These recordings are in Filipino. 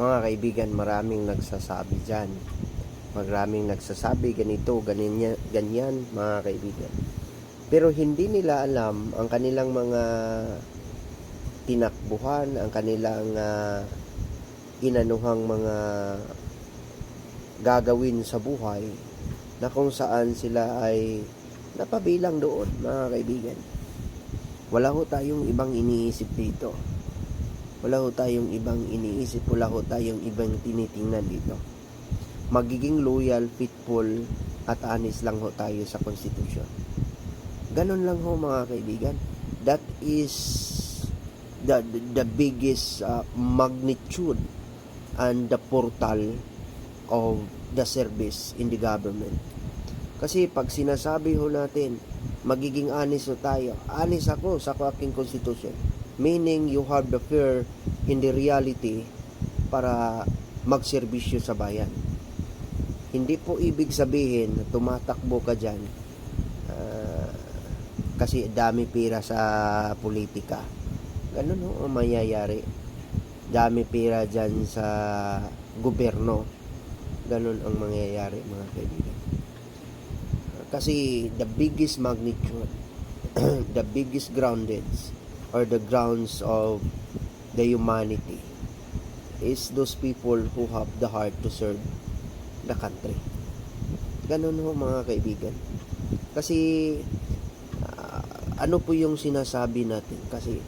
Mga kaibigan, maraming nagsasabi dyan. Maraming nagsasabi ganito, ganyan, ganyan mga kaibigan. Pero hindi nila alam ang kanilang mga tinakbuhan, ang kanilang ah, inanuhang mga gagawin sa buhay na kung saan sila ay napabilang doon, mga kaibigan. Wala ho tayong ibang iniisip dito. Wala ho tayong ibang iniisip, wala ho tayong ibang tinitingnan dito. Magiging loyal, faithful, at honest lang ho tayo sa konstitusyon. Ganon lang ho mga kaibigan. That is the, the, biggest uh, magnitude and the portal of the service in the government. Kasi pag sinasabi ho natin, magiging honest ho tayo. Honest ako sa aking constitution. Meaning you have the fear in the reality para magserbisyo sa bayan. Hindi po ibig sabihin na tumatakbo ka dyan ah, kasi dami pira sa politika. Ganun ho ang mayayari. Dami pira dyan sa gobyerno. Ganun ang mangyayari mga kaibigan. Kasi the biggest magnitude, the biggest grounded or the grounds of the humanity is those people who have the heart to serve the country. Ganun ho mga kaibigan. Kasi ah, ano po yung sinasabi natin? Kasi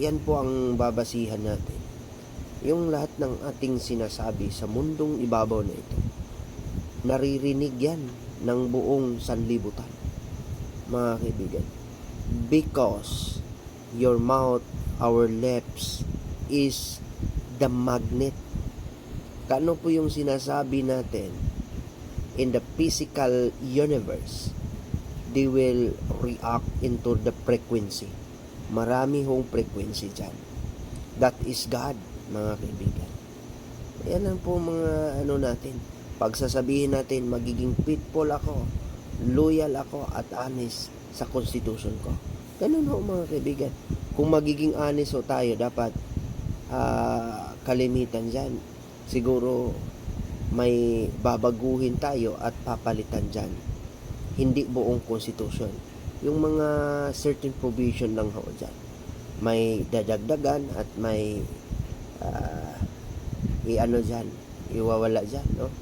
yan po ang babasihan natin. Yung lahat ng ating sinasabi sa mundong ibabaw na ito, naririnig yan ng buong sanlibutan. Mga kaibigan. Because your mouth, our lips, is the magnet. Kano po yung sinasabi natin in the physical universe, they will react into the frequency. Marami hong frequency dyan. That is God, mga kaibigan. Yan lang po mga ano natin. Pag sasabihin natin, magiging faithful ako, loyal ako, at honest sa constitution ko. Ganun ho mga kaibigan. Kung magiging honest ho tayo, dapat ah, kalimitan dyan. Siguro may babaguhin tayo at papalitan dyan. Hindi buong constitution. Yung mga certain provision lang ho dyan. May dadagdagan at may ah, i-ano dyan, iwawala dyan, no?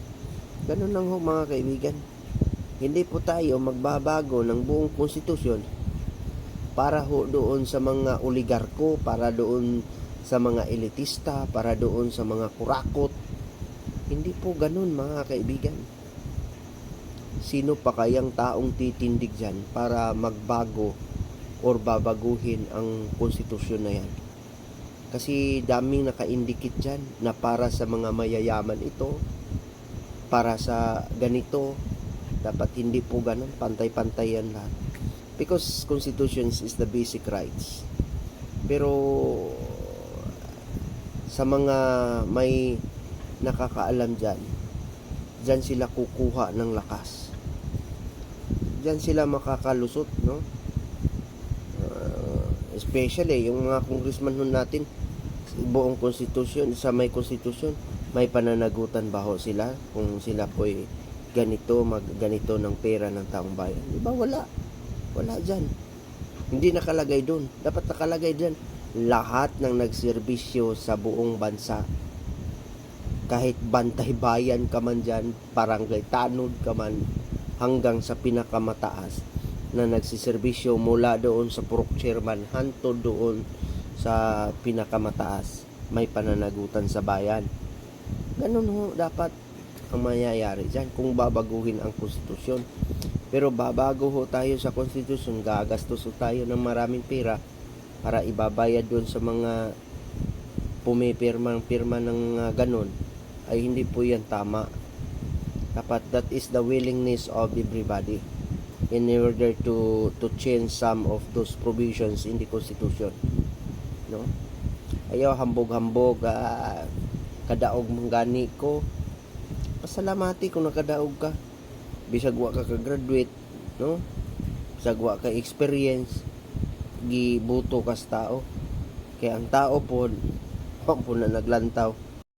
Ganun lang ho mga kaibigan. Hindi po tayo magbabago ng buong konstitusyon para ho doon sa mga oligarko, para doon sa mga elitista, para doon sa mga kurakot. Hindi po ganun mga kaibigan. Sino pa kayang taong titindig dyan para magbago or babaguhin ang konstitusyon na yan? Kasi daming nakaindikit dyan na para sa mga mayayaman ito, para sa ganito, dapat hindi po ganun, pantay-pantay yan lahat. Because constitutions is the basic rights. Pero sa mga may nakakaalam dyan, dyan sila kukuha ng lakas. Dyan sila makakalusot, no? Uh, especially yung mga congressman nun natin, buong konstitusyon, sa may konstitusyon, may pananagutan ba ho sila kung sila po'y ganito, mag ganito ng pera ng taong bayan. Di ba? Wala. Wala dyan. Hindi nakalagay doon. Dapat nakalagay dyan. Lahat ng nagserbisyo sa buong bansa. Kahit bantay bayan ka man dyan, barangay tanod ka man, hanggang sa pinakamataas na nagsiservisyo mula doon sa purok chairman hanto doon sa pinakamataas may pananagutan sa bayan ganun ho dapat ang mangyayari dyan kung babaguhin ang konstitusyon pero babago ho tayo sa konstitusyon gagastos ho tayo ng maraming pera para ibabayad doon sa mga pumipirma pirma ng uh, ganun. Ay hindi po yan tama. Dapat that is the willingness of everybody in order to to change some of those provisions in the constitution no? Ayaw hambog-hambog ah, kadaog mong gani ko. Pasalamati kung nakadaog ka bisag wa ka ka-graduate no? Bisag wa ka experience gibuto ka sa tao. Kaya ang tao po po na naglantaw